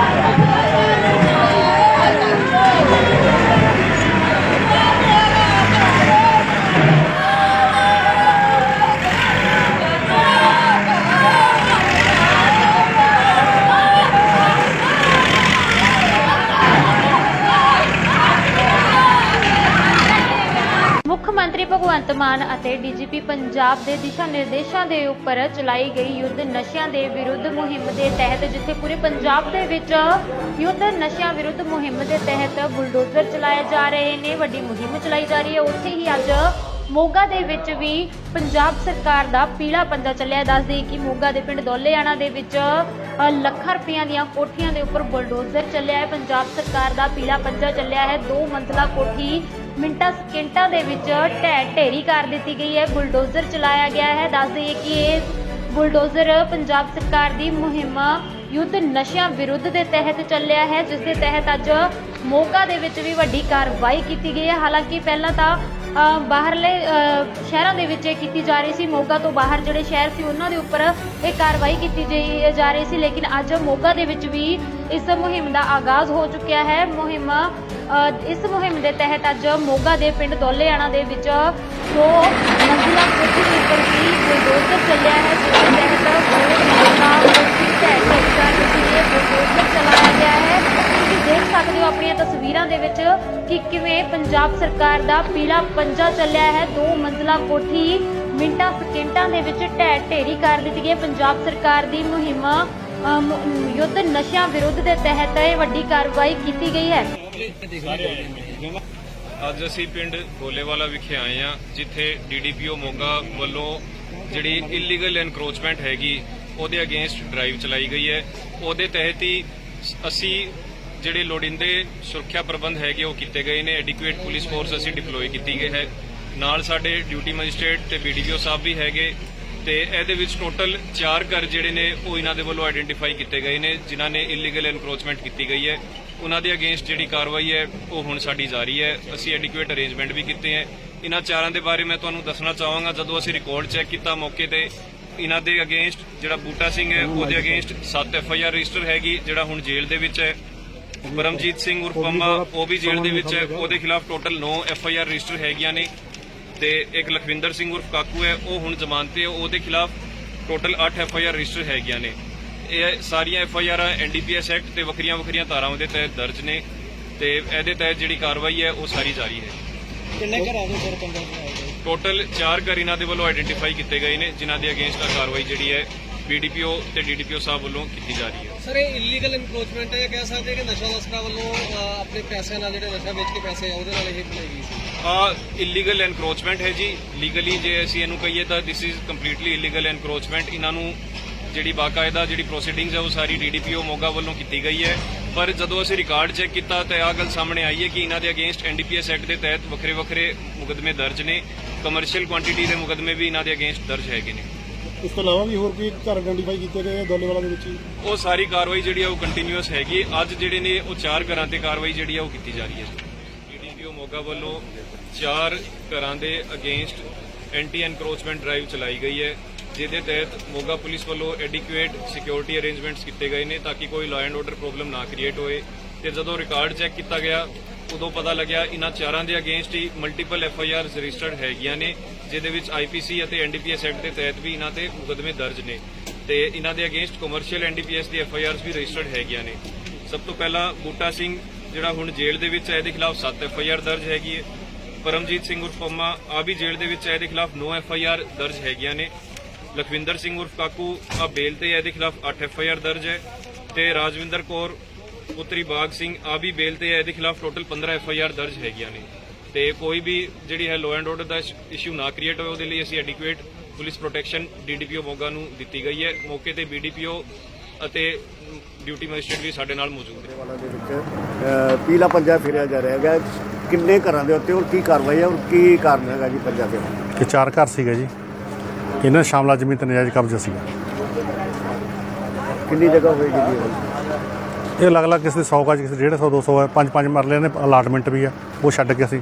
Thank you. ਮੰਤਰੀ ਭਗਵੰਤ ਮਾਨ ਅਤੇ DGP Punjab ਦੇ ਦਿਸ਼ਾ ਨਿਰਦੇਸ਼ਾਂ ਦੇ ਉੱਪਰ ਚਲਾਈ ਗਈ ਯੁੱਧ ਨਸ਼ਿਆਂ ਦੇ ਵਿਰੁੱਧ ਮੁਹਿੰਮ ਦੇ ਤਹਿਤ, ਜਿੱਥੇ ਪੂਰੇ ਪੰਜਾਬ ਦੇ ਵਿੱਚ ਯੁੱਧ ਨਸ਼ਿਆਂ ਵਿਰੁੱਧ ਮੁਹਿੰਮ ਦੇ ਤਹਿਤ ਬੁਲਡੋਜ਼ਰ ਚਲਾਏ ਜਾ ਰਹੇ ਨੇ, ਵੱਡੀ ਮੁਹਿੰਮ ਚਲਾਈ ਜਾ ਰਹੀ ਹੈ। ਉੱਥੇ ਹੀ ਅੱਜ ਮੋਗਾ ਦੇ ਵਿੱਚ ਵੀ ਪੰਜਾਬ ਸਰਕਾਰ ਦਾ ਪੀਲਾ ਪੰਜਾ ਚੱਲਿਆ ਦੱਸ ਦੇਈਏ ਕਿ ਮੋਗਾ ਦੇ ਪਿੰਡ ਦੌਲੇਆਣਾ ਦੇ ਵਿੱਚ ਲੱਖਾਂ ਰੁਪਈਆਂ ਦੀਆਂ ਕੋਠੀਆਂ ਦੇ ਉੱਪਰ ਬੁਲਡੋਜ਼ਰ ਚੱਲਿਆ ਹੈ। ਪੰਜਾਬ ਸਰਕਾਰ ਦਾ ਪੀਲਾ ਪੰਜਾ ਚੱਲਿਆ ਹੈ। ਦੋ ਮੰਜ਼ਲਾ ਕੋਠੀ ਮਿੰਟਾਂ, ਸਕਿੰਟਾਂ ਦੇ ਵਿੱਚ ਢਹਿ ਢੇਰੀ ਕਰ ਦਿੱਤੀ ਗਈ ਹੈ। ਬੁਲਡੋਜ਼ਰ ਚਲਾਇਆ ਗਿਆ ਹੈ। ਦੱਸ ਦਈਏ ਕਿ ਇਹ ਬੁਲਡੋਜ਼ਰ ਪੰਜਾਬ ਸਰਕਾਰ ਦੀ ਮੁਹਿੰਮ ਯੁੱਧ ਨਸ਼ਿਆਂ ਵਿਰੁੱਧ ਦੇ ਤਹਿਤ ਚੱਲਿਆ ਹੈ। ਜਿਸ ਦੇ ਤਹਿਤ ਅੱਜ ਮੋਗਾ ਦੇ ਵਿੱਚ ਵੀ ਵੱਡੀ ਕਾਰਵਾਈ ਕੀਤੀ ਗਈ ਹੈ। ਹਾਲਾਂਕਿ ਪਹਿਲਾਂ ਤਾਂ ਬਾਹਰਲੇ ਸ਼ਹਿਰਾਂ ਦੇ ਵਿੱਚ ਇਹ ਕੀਤੀ ਜਾ ਰਹੀ ਸੀ। ਮੋਗਾ ਤੋਂ ਬਾਹਰ ਜਿਹੜੇ ਸ਼ਹਿਰ ਸੀ, ਉਹਨਾਂ ਦੇ ਉੱਪਰ ਇਹ ਕਾਰਵਾਈ ਕੀਤੀ ਜਾ ਰਹੀ ਸੀ। ਲੇਕਿਨ ਅੱਜ ਮੋਗਾ ਦੇ ਵਿੱਚ ਵੀ ਇਸ ਮੁਹਿੰਮ ਦਾ ਆਗਾਜ਼ ਹੋ ਚੁੱਕਿਆ ਹੈ। ਮੁਹਿੰਮ ਇਸ ਮੁਹਿੰਮ ਦੇ ਤਹਿਤ ਅੱਜ ਮੋਗਾ ਦੇ ਪਿੰਡ ਦੌਲੇਆਣਾ ਦੇ ਵਿੱਚ ਦੋ ਮੰਜ਼ਿਲਾ ਕੋਠੀ ਉੱਪਰ ਵੀ ਬੁਲਡੋਜ਼ਰ ਚੱਲਿਆ ਹੈ, ਜਿਸ ਦੇ ਤਹਿਤ ਦੋ ਕੋਠੀ ਢਹਿ ਢੇਰੀ ਕਰ ਦਿੱਤੀ ਗਈ ਹੈ ਬੁਲਡੋਜ਼ਰ ਚਲਾਇਆ ਗਿਆ ਹੈ ਤੁਸੀਂ ਦੇਖ ਸਕਦੇ ਹੋ ਆਪਣੀਆਂ ਤਸਵੀਰਾਂ ਦੇ ਵਿੱਚ ਕਿ ਕਿਵੇਂ ਪੰਜਾਬ ਸਰਕਾਰ ਦਾ ਪੀਲਾ ਪੰਜਾ ਚੱਲਿਆ ਹੈ। ਦੋ ਮੰਜ਼ਲਾ ਕੋਠੀ ਮਿੰਟਾਂ ਸਕਿੰਟਾਂ ਦੇ ਵਿੱਚ ਢਹਿ ਢੇਰੀ ਕਰ ਦਿੱਤੀ ਗਈ। ਪੰਜਾਬ ਸਰਕਾਰ ਦੀ ਮੁਹਿੰਮ ਯੁੱਧ ਨਸ਼ਿਆਂ ਵਿਰੁੱਧ ਦੇ ਤਹਿਤ ਇਹ ਵੱਡੀ ਕਾਰਵਾਈ ਕੀਤੀ ਗਈ ਹੈ। ਅੱਜ ਅਸੀਂ ਪਿੰਡ ਗੋਲੇਵਾਲਾ ਵਿਖੇ ਆਏ ਆ ਜਿੱਥੇ ਡੀਡੀਪੀਓ ਮੋਗਾ ਵੱਲੋਂ ਜਿਹੜੀ ਇਲੀਗਲ ਐਨਕਰੋਚਮੈਂਟ ਹੈਗੀ, ਉਹਦੇ ਅਗੇਂਸਟ ਡਰਾਈਵ ਚਲਾਈ ਗਈ ਹੈ। ਉਹਦੇ ਤਹਿਤ ਹੀ ਅਸੀਂ ਜਿਹੜੇ ਲੋੜਿੰਦੇ ਸੁਰੱਖਿਆ ਪ੍ਰਬੰਧ ਹੈਗੇ ਉਹ ਕੀਤੇ ਗਏ ਨੇ। ਐਡਿਕੁਏਟ ਪੁਲਿਸ ਫੋਰਸ ਅਸੀਂ ਡਿਪਲੋਏ ਕੀਤੀ ਗਈ ਹੈ। ਨਾਲ ਸਾਡੇ ਡਿਊਟੀ ਮੈਜਿਸਟ੍ਰੇਟ ਤੇ ਬੀਡੀਪੀਓ ਸਾਹਿਬ ਵੀ ਹੈਗੇ। ਤੇ ਇਹਦੇ ਵਿੱਚ ਟੋਟਲ 4 ਘਰ ਜਿਹੜੇ ਨੇ, ਉਹ ਇਹਨਾਂ ਦੇ ਵੱਲੋਂ ਆਇਡੈਂਟੀਫਾਈ ਕੀਤੇ ਗਏ ਨੇ, ਜਿਨ੍ਹਾਂ ਨੇ ਇਲੀਗਲ ਐਨਕਰੋਚਮੈਂਟ ਕੀਤੀ ਗਈ ਹੈ। ਉਹਨਾਂ ਦੇ ਅਗੇਂਸਟ ਜਿਹੜੀ ਕਾਰਵਾਈ ਹੈ, ਉਹ ਹੁਣ ਸਾਡੀ ਜਾਰੀ ਹੈ। ਅਸੀਂ ਐਡਿਕੁਏਟ ਅਰੇਂਜਮੈਂਟ ਵੀ ਕੀਤੇ ਹੈ। ਇਹਨਾਂ ਚਾਰਾਂ ਦੇ ਬਾਰੇ ਮੈਂ ਤੁਹਾਨੂੰ ਦੱਸਣਾ ਚਾਹਾਂਗਾ। ਜਦੋਂ ਅਸੀਂ ਰਿਕਾਰਡ ਚੈੱਕ ਕੀਤਾ ਮੌਕੇ ਤੇ, ਇਹਨਾਂ ਦੇ ਅਗੇਂਸਟ ਜਿਹੜਾ ਬੂਟਾ ਸਿੰਘ ਹੈ, ਉਹਦੇ against 7 F I R register ਹੈਗੀ, ਜਿਹੜਾ ਹੁਣ ਜੇਲ੍ਹ ਦੇ ਵਿੱਚ ਹੈ। ਪਰਮਜੀਤ ਸਿੰਘ ਉਰਫ ਪੰਮਾ ਉਹ ਵੀ ਜੇਲ੍ਹ ਦੇ ਵਿੱਚ ਹੈ ਉਹਦੇ ਖਿਲਾਫ total 9 F I R register ਹੈਗੀਆਂ ਨੇ ਤੇ ਇੱਕ ਲਖਵਿੰਦਰ ਸਿੰਘ ਉਰਫ ਕਾਕੂ ਹੈ ਉਹ ਹੁਣ ਜ਼ਮਾਨਤ ਤੇ ਹੈ, ਉਹਦੇ ਖਿਲਾਫ total 8 F I R register ਹੈਗੀਆਂ ਨੇ। ਇਹ ਸਾਰੀਆਂ F I R NDPS act ਤੇ ਵੱਖਰੀਆਂ ਵੱਖਰੀਆਂ ਧਾਰਾਵਾਂ ਦੇ ਤਹਿਤ ਦਰਜ ਨੇ ਤੇ ਇਹਦੇ ਤਹਿਤ ਜਿਹੜੀ ਕਾਰਵਾਈ ਹੈ ਉਹ ਸਾਰੀ ਜਾਰੀ ਹੈ। ਕਿੰਨੇ ਘਰਾਂ ਦੇ ਉੱਪਰ ਪੰਗਾ ਟੋਟਲ 4 ਘਰ ਇਹਨਾਂ ਦੇ ਵੱਲੋਂ ਆਇਡੈਂਟੀਫਾਈ ਕੀਤੇ ਗਏ ਨੇ ਜਿਨ੍ਹਾਂ ਦੇ ਅਗੇਂਸਟ ਕਾਰਵਾਈ ਜਿਹੜੀ ਹੈ ਬੀਡੀਪੀਓ ਤੇ ਡੀਡੀਪੀਓ ਸਾਹਿਬ ਵੱਲੋਂ ਕੀਤੀ ਜਾ ਰਹੀ ਹੈ। ਸਰ ਇਹ ਇਲੀਗਲ ਇਨਕਰੋਚਮੈਂਟ ਹੈ ਜਾਂ ਕਹਿ ਸਕਦੇ ਕਿ ਨਸ਼ਾ ਤਸਕਰਾਂ ਵੱਲੋਂ ਅਹ, ਆਪਣੇ ਪੈਸਿਆਂ ਨਾਲ ਜਿਹੜੇ ਨਸ਼ਾ ਵੇਚ ਕੇ ਪੈਸੇ ਆ ਉਹਦੇ ਨਾਲ ਇਹ ਬਣਾਈ ਗਈ ਸੀ। ਆ ਇਲੀਗਲ ਐਨਕਰੋਚਮੈਂਟ ਹੈ ਜੀ। ਲੀਗਲੀ ਜੇ ਅਸੀਂ ਇਹਨੂੰ ਕਹੀਏ ਤਾਂ this is completely illegal encroachment ਇਹਨਾਂ ਨੂੰ ਜਿਹੜੀ ਬਾਕਾਇਦਾ ਜਿਹੜੀ ਪ੍ਰੋਸੀਡਿੰਗਸ ਹੈ ਉਹ ਸਾਰੀ ਡੀਡੀਪੀਓ ਮੋਗਾ ਵੱਲੋਂ ਕੀਤੀ ਗਈ ਹੈ। ਪਰ ਜਦੋਂ ਅਸੀਂ ਰਿਕਾਰਡ ਚੈੱਕ ਕੀਤਾ ਤਾਂ ਆਹ ਗੱਲ ਸਾਹਮਣੇ ਆਈ ਹੈ ਕਿ ਇਹਨਾਂ ਦੇ ਅਗੇਂਸਟ ਐਨਡੀਪੀਐਸ ਐਕਟ ਦੇ ਤਹਿਤ ਵੱਖਰੇ ਵੱਖਰੇ ਮੁਕਦਮੇ ਦਰਜ ਨੇ। ਕਮਰਸ਼ੀਅਲ ਕੁਆਂਟੀਟੀ ਦੇ ਮੁਕਦਮੇ ਵੀ ਇਹਨਾਂ ਦੇ ਅਗੇਂਸਟ ਦਰਜ ਹੈਗੇ ਨੇ। ਇਸ ਤੋਂ ਇਲਾਵਾ ਵੀ ਹੋਰ ਕੋਈ ਘਰ ਆਇਡੈਂਟੀਫਾਈ ਕੀਤੇ ਗਏ ਦੋਲੇਵਾਲਾ ਦੇ ਵਿੱਚ? ਹੀ ਉਹ ਸਾਰੀ ਕਾਰਵਾਈ ਜਿਹੜੀ ਆ ਉਹ ਕੰਟੀਨਿਊਸ ਹੈਗੀ ਹੈ। ਅੱਜ ਜਿਹੜੇ ਨੇ ਉਹ ਚਾਰ ਘਰਾਂ ਤੇ ਕਾਰਵਾਈ ਜਿਹੜੀ ਆ ਉਹ ਕੀਤੀ ਜਾ ਰਹੀ ਹੈ। ਡੀਡੀਪੀਓ ਮੋਗਾ ਵੱਲੋਂ ਚਾਰ ਘਰਾਂ ਦੇ ਅਗੇਂਸਟ ਐਂਟੀ ਐਨਕਰੋਚਮੈਂਟ ਡਰਾਈਵ ਚਲਾਈ ਗਈ ਹੈ। ਜਿਹਦੇ ਤਹਿਤ ਮੋਗਾ ਪੁਲਿਸ ਵੱਲੋਂ ਐਡਿਕੁਏਟ ਸਿਕਿਉਰਿਟੀ ਅਰੇਂਜਮੈਂਟਸ ਕੀਤੇ ਗਏ ਨੇ ਤਾਂ ਕਿ ਕੋਈ ਲਾਅ ਐਂਡ ਆਰਡਰ ਪ੍ਰੋਬਲਮ ਨਾ ਕ੍ਰੀਏਟ ਹੋਏ। ਤੇ ਜਦੋਂ ਰਿਕਾਰਡ ਚੈੱਕ ਕੀਤਾ ਗਿਆ ਉਦੋਂ ਪਤਾ ਲੱਗਿਆ ਇਹਨਾਂ ਚਾਰਾਂ ਦੇ against he multiple F I Rs registered ਹੈਗੀਆਂ ਨੇ, ਜਿਹਦੇ ਵਿੱਚ ਆਈਪੀਸੀ ਅਤੇ ਐਨਡੀਪੀਐਸ ਐਕਟ ਦੇ ਤਹਿਤ ਵੀ ਇਹਨਾਂ ਤੇ ਮੁਕਦਮੇ ਦਰਜ ਨੇ। ਤੇ ਇਹਨਾਂ ਦੇ ਅਗੇਂਸਟ ਕਮਰਸ਼ੀਅਲ ਐਨਡੀਪੀਐਸ ਦੀ ਐਫ ਆਈ ਆਰਸ ਵੀ ਰਜਿਸਟਰਡ ਹੈਗੀਆਂ ਨੇ। ਸਭ ਤੋਂ ਪਹਿਲਾਂ ਬੂਟਾ ਸਿੰਘ, ਜਿਹੜਾ ਹੁਣ ਜੇਲ੍ਹ ਦੇ ਵਿੱਚ ਹੈ, ਇਹਦੇ ਖਿਲਾਫ 7 ਐਫ ਆਈ ਆਰ ਦਰਜ ਹੈਗੀ ਹੈ। ਪਰਮਜੀਤ ਸਿੰਘ ਉਰਫ ਪੰਮਾ ਆ ਵੀ ਜੇਲ੍ਹ ਦੇ ਵਿੱਚ ਹੈ, ਇਹਦੇ ਖਿਲਾਫ 9 ਐਫ ਆਈ ਆਰ ਦਰਜ ਹੈਗੀਆਂ ਨੇ। ਲਖਵਿੰਦਰ ਸਿੰਘ ਉਰਫ ਕਾਕੂ ਆ ਬੇਲ ਤੇ ਇਹਦੇ ਖਿਲਾਫ 8 ਐਫ ਆਈ ਆਰ ਦਰਜ ਹੈ। ਤੇ ਰਾਜਵਿੰਦਰ ਕੌਰ ਪੁੱਤਰੀ ਬਾਗ ਸਿੰਘ ਆ ਵੀ ਬੇਲ ਤੇ ਹੈ ਇਹਦੇ ਖਿਲਾਫ ਟੋਟਲ 15 ਐਫ ਆਈ ਆਰ ਦਰਜ ਹੈਗੀਆਂ ਨੇ। ਤੇ ਕੋਈ ਵੀ ਜਿਹੜੀ ਹੈ ਲਾਅ ਐਂਡ ਆਰਡਰ ਦਾ ਇਸ਼ੂ ਨਾ ਕ੍ਰੀਏਟ ਹੋਵੇ ਉਹਦੇ ਲਈ ਅਸੀਂ adequate police protection DDPO Moga ਨੂੰ ਦਿੱਤੀ ਗਈ ਹੈ। ਮੌਕੇ ਤੇ ਬੀਡੀਪੀਓ ਅਤੇ ਡਿਊਟੀ ਮੈਜਿਸਟ੍ਰੇਟ ਵੀ ਸਾਡੇ ਨਾਲ ਮੌਜੂਦ ਨੇ। ਵਾਲਾ ਦੇ ਵਿੱਚ ਪੀਲਾ ਪੰਜਾ ਫਿਰਿਆ ਜਾ ਰਿਹਾ ਹੈਗਾ। ਕਿੰਨੇ ਘਰਾਂ ਦੇ ਉੱਤੇ ਔਰ ਕੀ ਕਾਰਵਾਈ ਹੈ ਔਰ ਕੀ ਕਾਰਨ ਹੈਗਾ ਜੀ ਪੰਜਾ ਦੇ ਕਿ ਚਾਰ ਘਰ ਸੀਗੇ ਜੀ। ਇਹਨਾਂ ਸ਼ਾਮਲਾ ਜ਼ਮੀਨ ਤੇ ਨਜਾਇਜ਼ ਕਬਜ਼ਾ ਸੀਗਾ। ਕਿੰਨੀ ਜਗ੍ਹਾ ਹੋਏਗੀ ਜੀ ਇਹ? ਅਲੱਗ-ਅਲੱਗ ਕਿਸੇ ਦੇ 100 ਗਜ ਕਿਸੇ ਦੇ 150 200 ਹੈ ਪੰਜ ਪੰਜ ਮਰਲੇ ਨੇ ਅਲਾਟਮੈਂਟ ਵੀ ਆ ਉਹ ਛੱਡ ਕੇ ਅਸੀਂ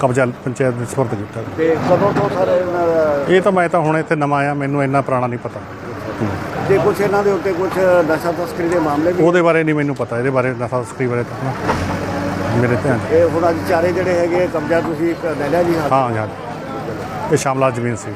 ਕਬਜ਼ਾ ਪੰਚਾਇਤ ਦੇ ਸਪੁਰਦ ਕੀਤਾ ਤੇ ਕਦੋਂ ਤੋਂ ਸਰ ਇਹਨਾਂ ਦਾ ਇਹ ਤਾਂ ਮੈਂ ਤਾਂ ਹੁਣ ਇੱਥੇ ਨਵਾਂ ਆਇਆ ਮੈਨੂੰ ਇੰਨਾ ਪੁਰਾਣਾ ਨਹੀਂ ਪਤਾ ਹੂੰ। ਤੇ ਕੁਝ ਇਹਨਾਂ ਦੇ ਉੱਤੇ ਕੁਝ ਨਸ਼ਾ ਤਸਕਰੀ ਦੇ ਮਾਮਲੇ ਵੀ ਉਹਦੇ ਬਾਰੇ ਨਹੀਂ ਮੈਨੂੰ ਪਤਾ ਇਹਦੇ ਬਾਰੇ ਨਸ਼ਾ ਤਸਕਰੀ ਬਾਰੇ ਤਾਂ ਨਾ ਮੇਰੇ ਧਿਆਨ 'ਚ- ਇਹ ਹੁਣ ਅੱਜ ਚਾਰੇ ਜਿਹੜੇ ਹੈਗੇ ਕਬਜ਼ਾ ਤੁਸੀਂ ਲੈ ਲਿਆ ਜੀ? ਹਾਂ ਯਾਰ ਇਹ ਸ਼ਾਮਲਾ ਜ਼ਮੀਨ ਸੀ